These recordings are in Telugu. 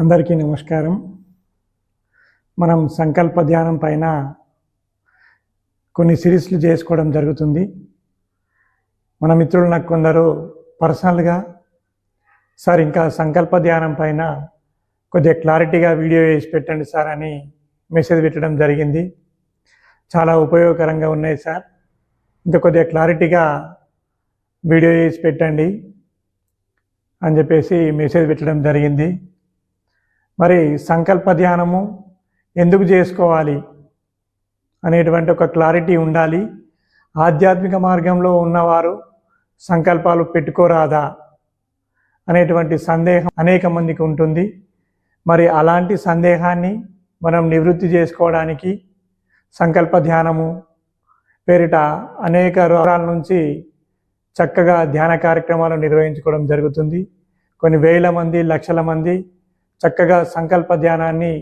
అందరికీ నమస్కారం. మనం సంకల్ప ధ్యానం పైన కొన్ని సిరీస్లు చేసుకోవడం జరుగుతుంది. మన మిత్రులు నాకు కొందరు పర్సనల్గా సార్ ఇంకా సంకల్ప ధ్యానం పైన కొద్దిగా క్లారిటీగా వీడియో వేసి పెట్టండి సార్ అని మెసేజ్ పెట్టడం జరిగింది. చాలా ఉపయోగకరంగా ఉన్నాయి సార్. ఇంకా కొద్దిగా క్లారిటీగా వీడియో వేసి పెట్టండి అని చెప్పేసి మెసేజ్ పెట్టడం జరిగింది. మరి సంకల్ప ధ్యానము ఎందుకు చేసుకోవాలి అనేటువంటి ఒక క్లారిటీ ఉండాలి. ఆధ్యాత్మిక మార్గంలో ఉన్నవారు సంకల్పాలు పెట్టుకోరాదా అనేటువంటి సందేహం అనేక మందికి ఉంటుంది. మరి అలాంటి సందేహాన్ని మనం నివృత్తి చేసుకోవడానికి సంకల్ప ధ్యానము పేరిట అనేక రోగాల నుంచి చక్కగా ధ్యాన కార్యక్రమాలు నిర్వహించుకోవడం జరుగుతుంది. కొన్ని వేల మంది లక్షల మంది చక్కగా సంకల్ప ధ్యానాన్ని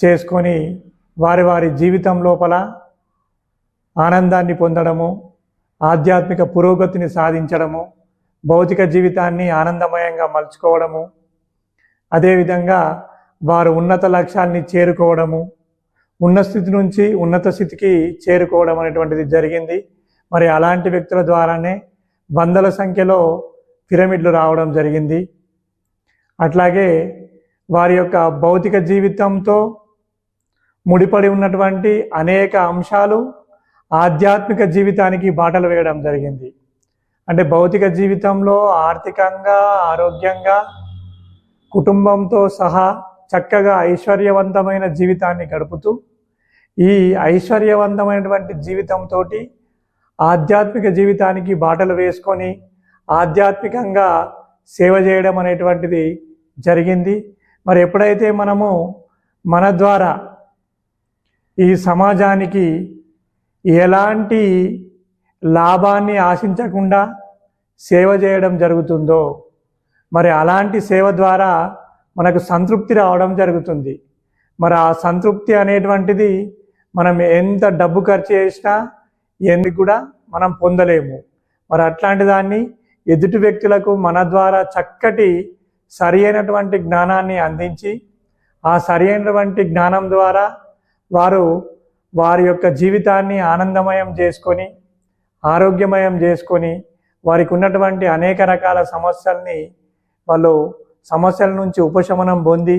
చేసుకొని వారి వారి జీవితం లోపల ఆనందాన్ని పొందడము ఆధ్యాత్మిక పురోగతిని సాధించడము భౌతిక జీవితాన్ని ఆనందమయంగా మలుచుకోవడము అదేవిధంగా వారు ఉన్నత లక్ష్యాన్ని చేరుకోవడము ఉన్న స్థితి నుంచి ఉన్నత స్థితికి చేరుకోవడం అనేటువంటిది జరిగింది. మరి అలాంటి వ్యక్తుల ద్వారానే వందల సంఖ్యలో పిరమిడ్లు రావడం జరిగింది. అట్లాగే వారి యొక్క భౌతిక జీవితంతో ముడిపడి ఉన్నటువంటి అనేక అంశాలు ఆధ్యాత్మిక జీవితానికి బాటలు వేయడం జరిగింది. అంటే భౌతిక జీవితంలో ఆర్థికంగా ఆరోగ్యంగా కుటుంబంతో సహా చక్కగా ఐశ్వర్యవంతమైన జీవితాన్ని గడుపుతూ ఈ ఐశ్వర్యవంతమైనటువంటి జీవితంతో ఆధ్యాత్మిక జీవితానికి బాటలు వేసుకొని ఆధ్యాత్మికంగా సేవ చేయడం అనేటువంటిది జరిగింది. మరి ఎప్పుడైతే మనము మన ద్వారా ఈ సమాజానికి ఎలాంటి లాభాన్ని ఆశించకుండా సేవ చేయడం జరుగుతుందో మరి అలాంటి సేవ ద్వారా మనకు సంతృప్తి రావడం జరుగుతుంది. మరి ఆ సంతృప్తి అనేటువంటిది మనం ఎంత డబ్బు ఖర్చు చేసినా ఎందుకు కూడా మనం పొందలేము. మరి అట్లాంటి దాన్ని ఎదుటి వ్యక్తులకు మన ద్వారా చక్కటి సరి అయినటువంటి జ్ఞానాన్ని అందించి ఆ సరి అయినటువంటి జ్ఞానం ద్వారా వారు వారి యొక్క జీవితాన్ని ఆనందమయం చేసుకొని ఆరోగ్యమయం చేసుకొని వారికి ఉన్నటువంటి అనేక రకాల సమస్యల్ని వాళ్ళు సమస్యల నుంచి ఉపశమనం పొంది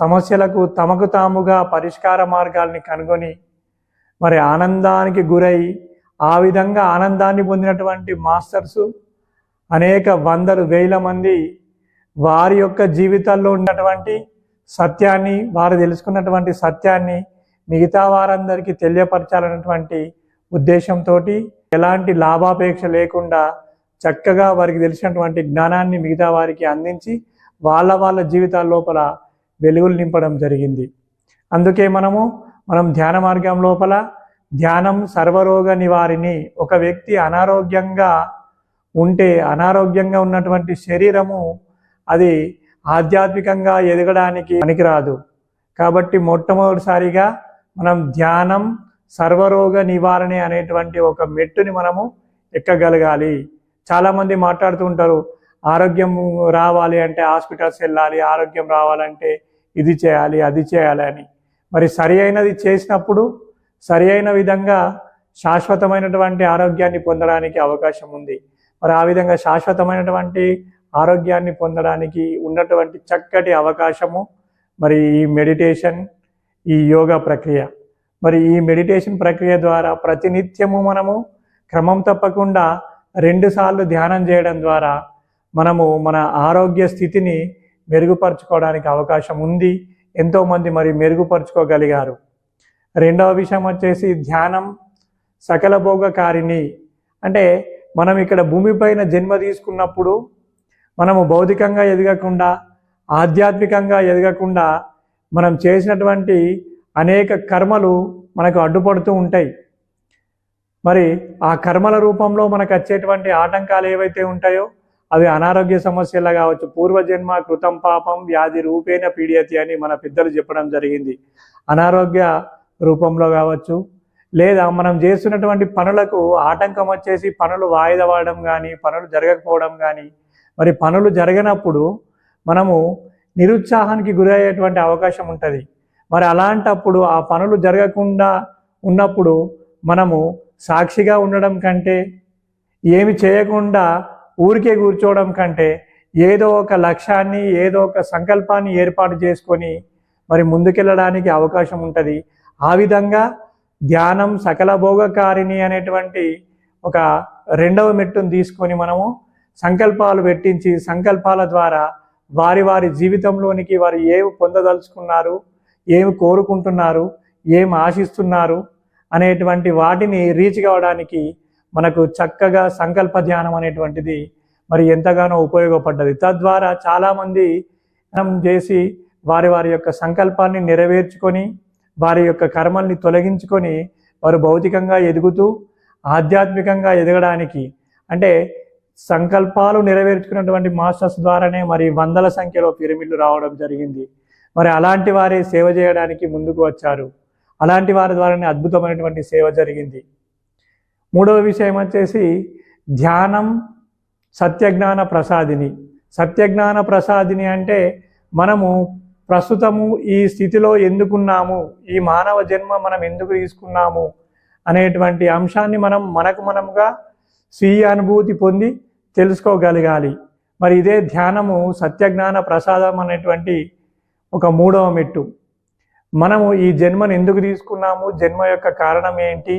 సమస్యలకు తమకు తాముగా పరిష్కార మార్గాల్ని కనుగొని మరి ఆనందానికి గురై ఆ విధంగా ఆనందాన్ని పొందినటువంటి మాస్టర్సు అనేక వందలు వేల మంది వారి యొక్క జీవితాల్లో ఉన్నటువంటి సత్యాన్ని వారు తెలుసుకున్నటువంటి సత్యాన్ని మిగతా వారందరికీ తెలియపరచాలన్నటువంటి ఉద్దేశంతో ఎలాంటి లాభాపేక్ష లేకుండా చక్కగా వారికి తెలిసినటువంటి జ్ఞానాన్ని మిగతా వారికి అందించి వాళ్ళ వాళ్ళ జీవితాల లోపల వెలుగులు నింపడం జరిగింది. అందుకే మనము మనం ధ్యాన మార్గం లోపల ధ్యానం సర్వరోగ నివారిణి ఒక వ్యక్తి అనారోగ్యంగా ఉంటే అనారోగ్యంగా ఉన్నటువంటి శరీరము అది ఆధ్యాత్మికంగా ఎదగడానికి పనికిరాదు. కాబట్టి మొట్టమొదటిసారిగా మనం ధ్యానం సర్వరోగ నివారణ అనేటువంటి ఒక మెట్టుని మనము ఎక్కగలగాలి. చాలామంది మాట్లాడుతూ ఉంటారు ఆరోగ్యం రావాలి అంటే హాస్పిటల్స్ వెళ్ళాలి ఆరోగ్యం రావాలంటే ఇది చేయాలి అది చేయాలి అని. మరి సరి అయినది చేసినప్పుడు సరి అయిన విధంగా శాశ్వతమైనటువంటి ఆరోగ్యాన్ని పొందడానికి అవకాశం ఉంది. మరి ఆ విధంగా శాశ్వతమైనటువంటి ఆరోగ్యాన్ని పొందడానికి ఉన్నటువంటి చక్కటి అవకాశము. మరి ఈ మెడిటేషన్ ఈ యోగా ప్రక్రియ. మరి ఈ మెడిటేషన్ ప్రక్రియ ద్వారా ప్రతినిత్యము మనము క్రమం తప్పకుండా రెండుసార్లు ధ్యానం చేయడం ద్వారా మనము మన ఆరోగ్య స్థితిని మెరుగుపరచుకోవడానికి అవకాశం ఉంది. ఎంతోమంది మరి మెరుగుపరుచుకోగలిగారు. రెండవ విషయం వచ్చేసి ధ్యానం సకల భోగకారిణి. అంటే మనం ఇక్కడ భూమిపైన జన్మ తీసుకున్నప్పుడు మనము భౌతికంగా ఎదగకుండా ఆధ్యాత్మికంగా ఎదగకుండా మనం చేసినటువంటి అనేక కర్మలు మనకు అడ్డుపడుతూ ఉంటాయి. మరి ఆ కర్మల రూపంలో మనకు వచ్చేటువంటి ఆటంకాలు ఏవైతే ఉంటాయో అవి అనారోగ్య సమస్యలు కావచ్చు పూర్వజన్మ కృతం పాపం వ్యాధి రూపేణ పీడియతి అని మన పెద్దలు చెప్పడం జరిగింది. అనారోగ్య రూపంలో కావచ్చు లేదా మనం చేస్తున్నటువంటి పనులకు ఆటంకం వచ్చేసి పనులు వాయిదా పడడం కానీ పనులు జరగకపోవడం కానీ మరి పనులు జరగనప్పుడు మనము నిరుత్సాహానికి గురయ్యేటువంటి అవకాశం ఉంటుంది. మరి అలాంటప్పుడు ఆ పనులు జరగకుండా ఉన్నప్పుడు మనము సాక్షిగా ఉండడం కంటే ఏమి చేయకుండా ఊరికే కూర్చోవడం కంటే ఏదో ఒక లక్ష్యాన్ని ఏదో ఒక సంకల్పాన్ని ఏర్పాటు చేసుకొని మరి ముందుకెళ్ళడానికి అవకాశం ఉంటుంది. ఆ విధంగా ధ్యానం సకల భోగకారిణి అనేటువంటి ఒక రెండవ మెట్టును తీసుకొని మనము సంకల్పాలు పెట్టించి సంకల్పాల ద్వారా వారి వారి జీవితంలోనికి వారు ఏమి పొందదలుచుకున్నారు ఏమి కోరుకుంటున్నారు ఏమి ఆశిస్తున్నారు అనేటువంటి వాటిని రీచ్ కావడానికి మనకు చక్కగా సంకల్ప ధ్యానం అనేటువంటిది మరి ఎంతగానో ఉపయోగపడ్డది. తద్వారా చాలామంది మనం చేసి వారి వారి యొక్క సంకల్పాన్ని నెరవేర్చుకొని వారి యొక్క కర్మల్ని తొలగించుకొని వారు భౌతికంగా ఎదుగుతూ ఆధ్యాత్మికంగా ఎదగడానికి అంటే సంకల్పాలు నెరవేర్చుకున్నటువంటి మాస్టర్స్ ద్వారానే మరి వందల సంఖ్యలో పిరమిడ్లు రావడం జరిగింది. మరి అలాంటి వారే సేవ చేయడానికి ముందుకు వచ్చారు. అలాంటి వారి ద్వారానే అద్భుతమైనటువంటి సేవ జరిగింది. మూడవ విషయం వచ్చేసి ధ్యానం సత్యజ్ఞాన ప్రసాదిని. సత్యజ్ఞాన ప్రసాదిని అంటే మనము ప్రస్తుతము ఈ స్థితిలో ఎందుకున్నాము? ఈ మానవ జన్మ మనం ఎందుకు తీసుకున్నాము? అనేటువంటి అంశాన్ని మనం మనకు మనముగా స్వీయ అనుభూతి పొంది తెలుసుకోగలగాలి. మరి ఇదే ధ్యానము సత్యజ్ఞాన ప్రసాదం అనేటువంటి ఒక మూడవ మెట్టు. మనము ఈ జన్మను ఎందుకు తీసుకున్నాము? జన్మ యొక్క కారణం ఏంటి?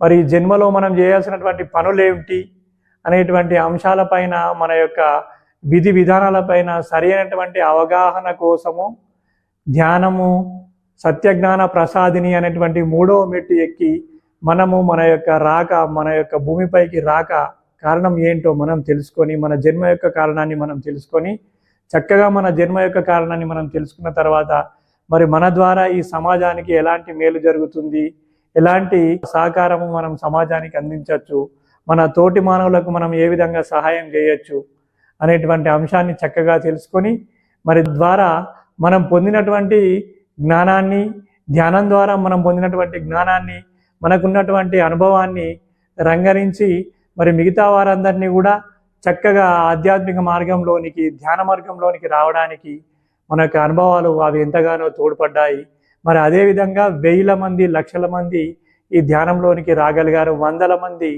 మరి ఈ జన్మలో మనం చేయాల్సినటువంటి పనులేమిటి అనేటువంటి అంశాలపైన మన యొక్క విధి విధానాలపైన సరి అయినటువంటి అవగాహన కోసము ధ్యానము సత్యజ్ఞాన ప్రసాదిని అనేటువంటి మూడవ మెట్టు ఎక్కి మనము మన యొక్క రాక మన యొక్క భూమిపైకి రాక కారణం ఏంటో మనం తెలుసుకొని మన జన్మ యొక్క కారణాన్ని మనం తెలుసుకొని చక్కగా మన జన్మ యొక్క కారణాన్ని మనం తెలుసుకున్న తర్వాత మరి మన ద్వారా ఈ సమాజానికి ఎలాంటి మేలు జరుగుతుంది ఎలాంటి సహకారము మనం సమాజానికి అందించవచ్చు మన తోటి మానవులకు మనం ఏ విధంగా సహాయం చేయొచ్చు అనేటువంటి అంశాన్ని చక్కగా తెలుసుకొని మరి ద్వారా మనం పొందినటువంటి జ్ఞానాన్ని ధ్యానం ద్వారా మనం పొందినటువంటి జ్ఞానాన్ని మనకున్నటువంటి అనుభవాన్ని రంగరించి మరి మిగతా వారందరినీ కూడా చక్కగా ఆధ్యాత్మిక మార్గంలోనికి ధ్యాన మార్గంలోనికి రావడానికి మన యొక్క అనుభవాలు అవి ఎంతగానో తోడ్పడ్డాయి. మరి అదేవిధంగా వేల మంది లక్షల మంది ఈ ధ్యానంలోనికి రాగలిగారు వందల మంది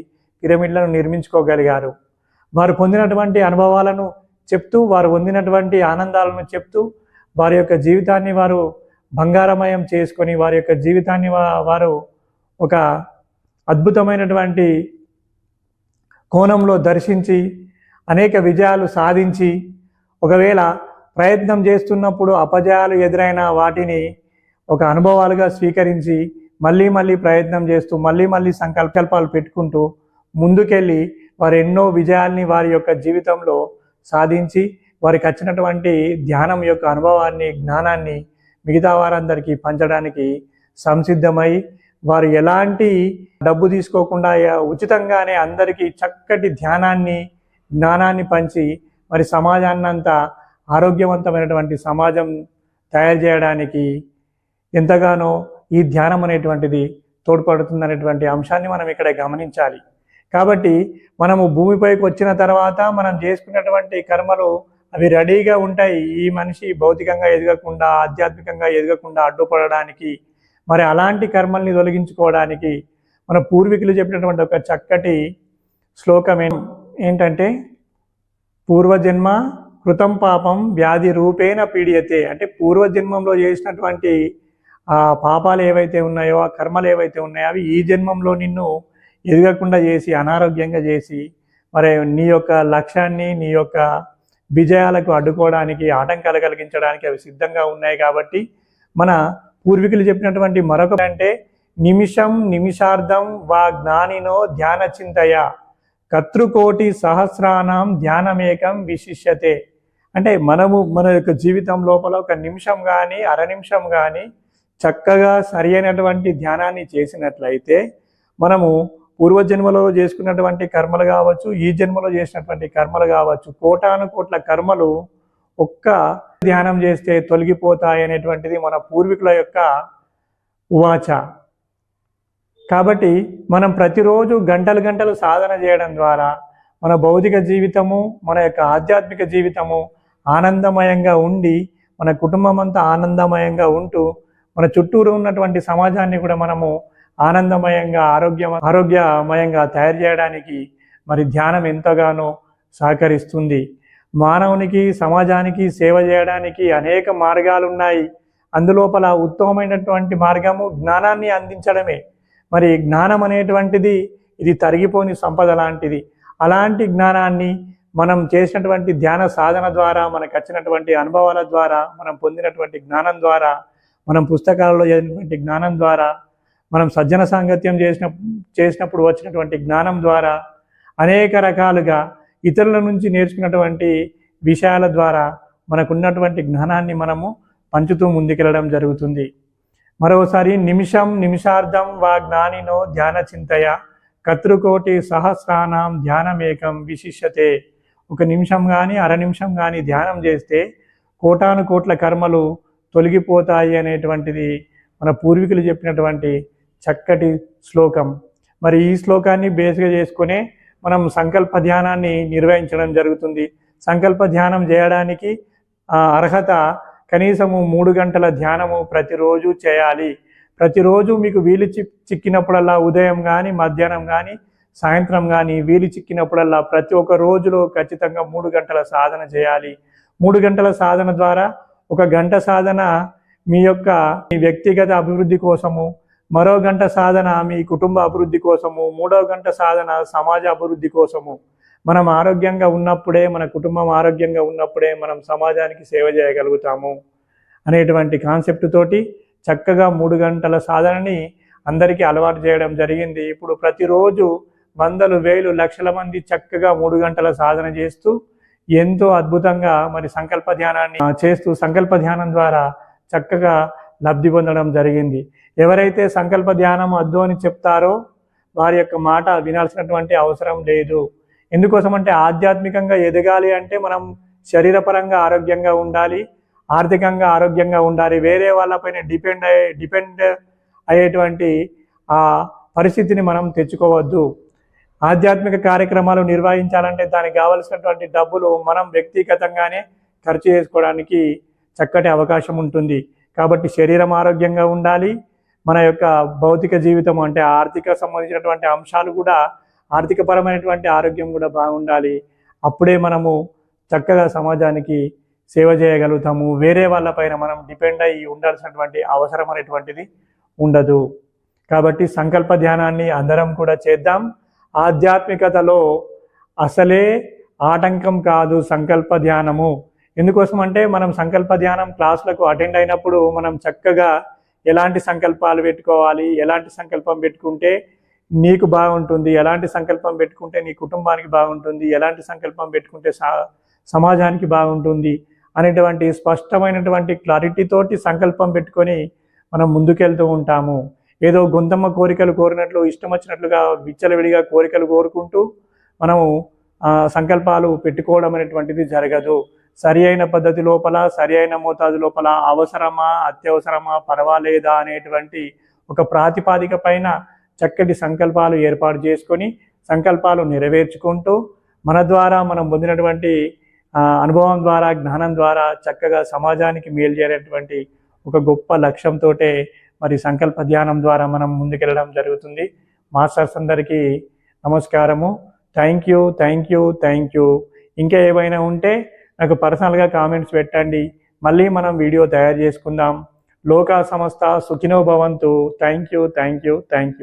పిరమిడ్లను నిర్మించుకోగలిగారు. వారు పొందినటువంటి అనుభవాలను చెప్తూ వారు పొందినటువంటి ఆనందాలను చెప్తూ వారి యొక్క జీవితాన్ని వారు బంగారమయం చేసుకొని వారి యొక్క జీవితాన్ని వారు ఒక అద్భుతమైనటువంటి కోణంలో దర్శించి అనేక విజయాలు సాధించి ఒకవేళ ప్రయత్నం చేస్తున్నప్పుడు అపజయాలు ఎదురైన వాటిని ఒక అనుభవాలుగా స్వీకరించి మళ్ళీ మళ్ళీ ప్రయత్నం చేస్తూ మళ్ళీ మళ్ళీ సంకల్పాలు పెట్టుకుంటూ ముందుకెళ్ళి వారు ఎన్నో విజయాల్ని వారి యొక్క జీవితంలో సాధించి వారికి వచ్చినటువంటి ధ్యానం యొక్క అనుభవాన్ని జ్ఞానాన్ని మిగతా వారందరికీ పంచడానికి సంసిద్ధమై వారు ఎలాంటి డబ్బు తీసుకోకుండా ఉచితంగానే అందరికీ చక్కటి ధ్యానాన్ని జ్ఞానాన్ని పంచి మరి సమాజాన్నంతా ఆరోగ్యవంతమైనటువంటి సమాజం తయారు చేయడానికి ఎంతగానో ఈ ధ్యానం అనేటువంటిది తోడ్పడుతుందనేటువంటి అంశాన్ని మనం ఇక్కడ గమనించాలి. కాబట్టి మనము భూమిపైకి వచ్చిన తర్వాత మనం చేసుకున్నటువంటి కర్మలు అవి రెడీగా ఉంటాయి. ఈ మనిషి భౌతికంగా ఎదగకుండా ఆధ్యాత్మికంగా ఎదగకుండా అడ్డుపడడానికి మరి అలాంటి కర్మల్ని తొలగించుకోవడానికి మన పూర్వీకులు చెప్పినటువంటి ఒక చక్కటి శ్లోకం ఏం- ఏంటంటే పూర్వజన్మ కృతం పాపం వ్యాధి రూపేణ పీడియతే. అంటే పూర్వజన్మంలో చేసినటువంటి ఆ పాపాలు ఏవైతే ఉన్నాయో ఆ కర్మలు ఏవైతే ఉన్నాయో అవి ఈ జన్మంలో నిన్ను ఎదగకుండా చేసి అనారోగ్యంగా చేసి మరి నీ యొక్క లక్ష్యాన్ని నీ యొక్క విజయాలకు అడ్డుకోవడానికి ఆటంకాలు కలిగించడానికి అవి సిద్ధంగా ఉన్నాయి కాబట్టి మన పూర్వీకులు చెప్పినటువంటి మరొక అంటే నిమిషం నిమిషార్థం వా జ్ఞానినో ధ్యాన చింతయ. కతృకోటి సహస్రానం ధ్యానమేకం విశిష్యతే. అంటే మనము మన యొక్క జీవితం లోపల ఒక నిమిషం కానీ అర నిమిషం కానీ చక్కగా సరి అయినటువంటి ధ్యానాన్ని చేసినట్లయితే మనము పూర్వజన్మలో చేసుకున్నటువంటి కర్మలు కావచ్చు ఈ జన్మలో చేసినటువంటి కర్మలు కావచ్చు కోటాను కోట్ల కర్మలు ఒక్క ధ్యానం చేస్తే తొలగిపోతాయి అనేటువంటిది మన పూర్వీకుల యొక్క ఉవాచ కాబట్టి మనం ప్రతిరోజు గంటలు గంటలు సాధన చేయడం ద్వారా మన భౌతిక జీవితము మన యొక్క ఆధ్యాత్మిక జీవితము ఆనందమయంగా ఉండి మన కుటుంబం అంతా ఆనందమయంగా ఉంటూ మన చుట్టూరు ఉన్నటువంటి సమాజాన్ని కూడా మనము ఆనందమయంగా ఆరోగ్య ఆరోగ్యమయంగా తయారు చేయడానికి మరి ధ్యానం ఎంతగానో సహకరిస్తుంది. మానవునికి సమాజానికి సేవ చేయడానికి అనేక మార్గాలు ఉన్నాయి అందులోపల ఉత్తమమైనటువంటి మార్గము జ్ఞానాన్ని అందించడమే. మరి జ్ఞానం అనేటువంటిది ఇది తరిగిపోని సంపద లాంటిది. అలాంటి జ్ఞానాన్ని మనం చేసినటువంటి ధ్యాన సాధన ద్వారా మనకు వచ్చినటువంటి అనుభవాల ద్వారా మనం పొందినటువంటి జ్ఞానం ద్వారా మనం పుస్తకాలలో చదివినటువంటి జ్ఞానం ద్వారా మనం సజ్జన సాంగత్యం చేసిన చేసినప్పుడు వచ్చినటువంటి జ్ఞానం ద్వారా అనేక రకాలుగా ఇతరుల నుంచి నేర్చుకున్నటువంటి విషయాల ద్వారా మనకున్నటువంటి జ్ఞానాన్ని మనము పంచుతూ ముందుకెళ్ళడం జరుగుతుంది. మరోసారి నిమిషం నిమిషార్థం వా జ్ఞానినో ధ్యాన చింతయ కతృకోటి సహస్రానాం ధ్యానమేకం విశిష్యతే. ఒక నిమిషం కానీ అర నిమిషం కానీ ధ్యానం చేస్తే కోటాను కోట్ల కర్మలు తొలగిపోతాయి అనేటువంటిది మన పూర్వీకులు చెప్పినటువంటి చక్కటి శ్లోకం. మరి ఈ శ్లోకాన్ని బేస్గా చేసుకునే మనం సంకల్ప ధ్యానాన్ని నిర్వహించడం జరుగుతుంది. సంకల్ప ధ్యానం చేయడానికి అర్హత కనీసము మూడు గంటల ధ్యానము ప్రతిరోజు చేయాలి. ప్రతిరోజు మీకు వీలు చిక్కినప్పుడల్లా ఉదయం కానీ మధ్యాహ్నం కానీ సాయంత్రం కానీ వీలు చిక్కినప్పుడల్లా ప్రతి ఒక్క రోజులో ఖచ్చితంగా మూడు గంటల సాధన చేయాలి. మూడు గంటల సాధన ద్వారా ఒక గంట సాధన మీ యొక్క మీ వ్యక్తిగత అభివృద్ధి కోసము మరో గంట సాధన మీ కుటుంబ అభివృద్ధి కోసము మూడో గంట సాధన సమాజ అభివృద్ధి కోసము. మనం ఆరోగ్యంగా ఉన్నప్పుడే మన కుటుంబం ఆరోగ్యంగా ఉన్నప్పుడే మనం సమాజానికి సేవ చేయగలుగుతాము అనేటువంటి కాన్సెప్ట్ తోటి చక్కగా మూడు గంటల సాధనని అందరికీ అలవాటు చేయడం జరిగింది. ఇప్పుడు ప్రతిరోజు వందలు వేలు లక్షల మంది చక్కగా మూడు గంటల సాధన చేస్తూ ఎంతో అద్భుతంగా మరి సంకల్ప ధ్యానాన్ని చేస్తూ సంకల్ప ధ్యానం ద్వారా చక్కగా లబ్ధి పొందడం జరిగింది. ఎవరైతే సంకల్ప ధ్యానం అద్దు అని చెప్తారో వారి యొక్క మాట వినాల్సినటువంటి అవసరం లేదు. ఎందుకోసం అంటే ఆధ్యాత్మికంగా ఎదగాలి అంటే మనం శరీరపరంగా ఆరోగ్యంగా ఉండాలి ఆర్థికంగా ఆరోగ్యంగా ఉండాలి. వేరే వాళ్ళపైన డిపెండ్ అయ్యే డిపెండ్ అయ్యేటువంటి ఆ పరిస్థితిని మనం తెచ్చుకోవద్దు. ఆధ్యాత్మిక కార్యక్రమాలు నిర్వహించాలంటే దానికి కావలసినటువంటి డబ్బులు మనం వ్యక్తిగతంగానే ఖర్చు చేసుకోవడానికి చక్కటి అవకాశం ఉంటుంది. కాబట్టి శరీరం ఆరోగ్యంగా ఉండాలి మన యొక్క భౌతిక జీవితం అంటే ఆర్థిక సంబంధించినటువంటి అంశాలు కూడా ఆర్థికపరమైనటువంటి ఆరోగ్యం కూడా బాగుండాలి. అప్పుడే మనము చక్కగా సమాజానికి సేవ చేయగలుగుతాము. వేరే వాళ్ళపైన మనం డిపెండ్ అయ్యి ఉండాల్సినటువంటి అవసరం అనేటువంటిది ఉండదు. కాబట్టి సంకల్ప ధ్యానాన్ని అందరం కూడా చేద్దాం. ఆధ్యాత్మికతలో అసలే ఆటంకం కాదు సంకల్ప ధ్యానము. ఎందుకోసం అంటే మనం సంకల్ప ధ్యానం క్లాసులకు అటెండ్ అయినప్పుడు మనం చక్కగా ఎలాంటి సంకల్పాలు పెట్టుకోవాలి? ఎలాంటి సంకల్పం పెట్టుకుంటే నీకు బాగుంటుంది? ఎలాంటి సంకల్పం పెట్టుకుంటే నీ కుటుంబానికి బాగుంటుంది? ఎలాంటి సంకల్పం పెట్టుకుంటే సమాజానికి బాగుంటుంది? అనేటువంటి స్పష్టమైనటువంటి క్లారిటీతోటి సంకల్పం పెట్టుకొని మనం ముందుకెళ్తూ ఉంటాము. ఏదో గొంతమ్మ కోరికలు కోరినట్లు ఇష్టం వచ్చినట్లుగా విచ్చలవిడిగా కోరికలు కోరుకుంటూ మనము సంకల్పాలు పెట్టుకోవడం అనేటువంటిది జరగదు. సరి అయిన పద్ధతి లోపల సరి అయిన మోతాదు లోపల అవసరమా అత్యవసరమా పర్వాలేదా అనేటువంటి ఒక ప్రాతిపాదిక పైన చక్కటి సంకల్పాలు ఏర్పాటు చేసుకొని సంకల్పాలు నెరవేర్చుకుంటూ మన ద్వారా మనం పొందినటువంటి అనుభవం ద్వారా జ్ఞానం ద్వారా చక్కగా సమాజానికి మేలు చేరేటువంటి ఒక గొప్ప లక్ష్యంతో మరి సంకల్ప ధ్యానం ద్వారా మనం ముందుకెళ్ళడం జరుగుతుంది. మాస్టర్స్ అందరికీ నమస్కారము. Thank you thank you thank you. ఇంకా ఏవైనా ఉంటే నాకు పర్సనల్గా కామెంట్స్ పెట్టండి. మళ్ళీ మనం వీడియో తయారు చేసుకుందాం. లోకా సంస్థ సుఖినో భవంతు. Thank you thank you thank you